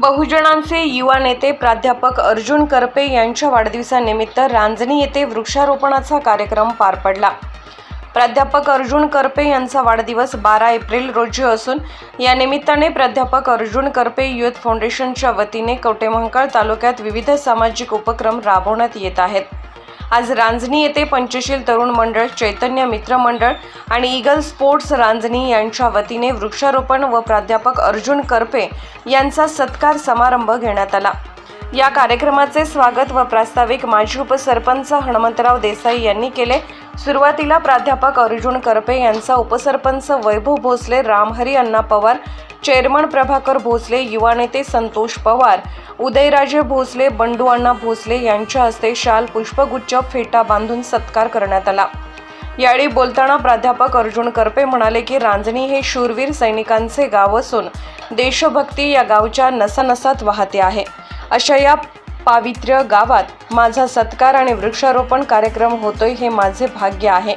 बहुजनांचे युवा नेते प्राध्यापक अर्जुन करपे यांच्या वाढदिवसानिमित्त रांजणी येथे वृक्षारोपणाचा कार्यक्रम पार पडला. प्राध्यापक अर्जुन करपे यांचा वाढदिवस बारा एप्रिल रोजी असून या निमित्ताने प्राध्यापक अर्जुन करपे युथ फाउंडेशनच्या वतीने कवटेमहांकाळ तालुक्यात विविध सामाजिक उपक्रम राबवण्यात येत आहेत. आज रांजणी येथे पंचशील तरुण मंडळ चैतन्य मित्र मंडळ आणि ईगल स्पोर्ट्स रांजणी यांच्या वतीने वृक्षारोपण व प्राध्यापक अर्जुन करपे यांचा सत्कार समारंभ घेण्यात आला. या कार्यक्रमाचे स्वागत व प्रास्ताविक माजी उपसरपंच हनुमंतराव देसाई यांनी केले. सुरुवातीला प्राध्यापक अर्जुन करपे यांचा उपसरपंच वैभव भोसले रामहरी अण्णा पवार चेअरमन प्रभाकर भोसले युवा नेते संतोष पवार उदयराजे भोसले बंडू अण्णा भोसले यांच्या हस्ते शाल पुष्पगुच्छ फेटा बांधून सत्कार करण्यात आला. यावेळी बोलताना प्राध्यापक अर्जुन करपे म्हणाले की रांजणी हे शूरवीर सैनिकांचे गाव असून देशभक्ती या गावच्या नसानसात वाहते आहे. अशा या पावित्र्य गावात माझा सत्कार आणि वृक्षारोपण कार्यक्रम होतोय हे माझे भाग्य आहे.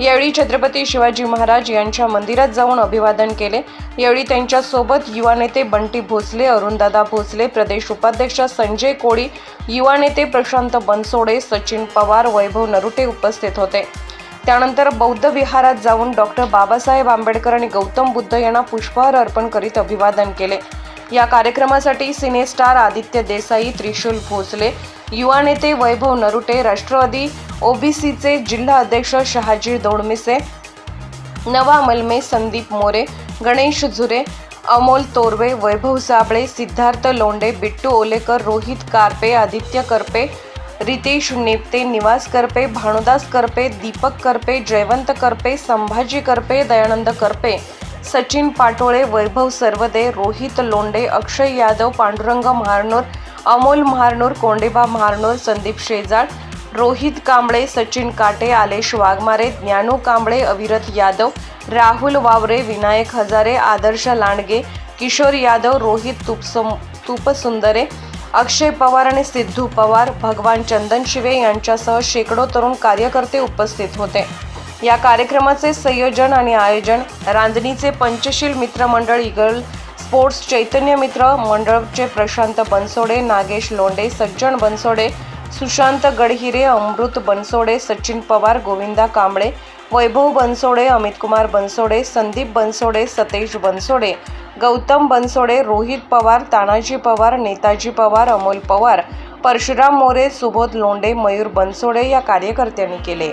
यावेळी छत्रपती शिवाजी महाराज यांच्या मंदिरात जाऊन अभिवादन केले. यावेळी त्यांच्यासोबत युवा नेते बंटी भोसले अरुणदादा भोसले प्रदेश उपाध्यक्ष संजय कोळी युवा नेते प्रशांत बनसोडे सचिन पवार वैभव नरुटे उपस्थित होते. त्यानंतर बौद्ध विहारात जाऊन डॉक्टर बाबासाहेब आंबेडकर आणि गौतम बुद्ध यांना पुष्पहार अर्पण करीत अभिवादन केले. या कार्यक्रमासाठी सिनेस्टार आदित्य देसाई त्रिशूल भोसले युवा नेते वैभव नरुटे राष्ट्रवादी ओबीसीचे जिल्हा अध्यक्ष शहाजी दोडमिसे नवा मलमे संदीप मोरे गणेश झुरे अमोल तोरवे वैभव साबळे सिद्धार्थ लोंडे बिट्टू ओलेकर रोहित कारपे आदित्य करपे रितेश नेपते निवास करपे भानुदास करपे दीपक करपे जयवंत करपे संभाजी करपे दयानंद करपे सचिन पाटोळे वैभव सर्वदे रोहित लोंडे अक्षय यादव पांडुरंग महारनोर अमोल महारनोर कोंडेबा महारनोर संदीप शेजाळ रोहित कांबळे सचिन काटे आलेश वाघमारे ज्ञानू कांबळे अविरत यादव राहुल वावरे विनायक हजारे आदर्श लांडगे किशोर यादव रोहित तुपसम तुपसुंदरे अक्षय पवार आणि सिद्धू पवार भगवान चंदन शिवे यांच्यासह शेकडो तरुण कार्यकर्ते उपस्थित होते. या कार्यक्रमाचे संयोजन आणि आयोजन रांजणीचे पंचशील मित्र मंडळ इगल स्पोर्ट्स चैतन्य मित्र मंडळचे प्रशांत बनसोडे नागेश लोंडे सज्जन बनसोडे सुशांत गडहिरे अमृत बनसोडे सचिन पवार गोविंदा कांबळे वैभव बनसोडे अमितकुमार बनसोडे संदीप बनसोडे सतेज बनसोडे गौतम बनसोडे रोहित पवार तानाजी पवार नेताजी पवार अमोल पवार परशुराम मोरे सुबोध लोंडे मयूर बनसोडे या कार्यकर्त्यांनी केले.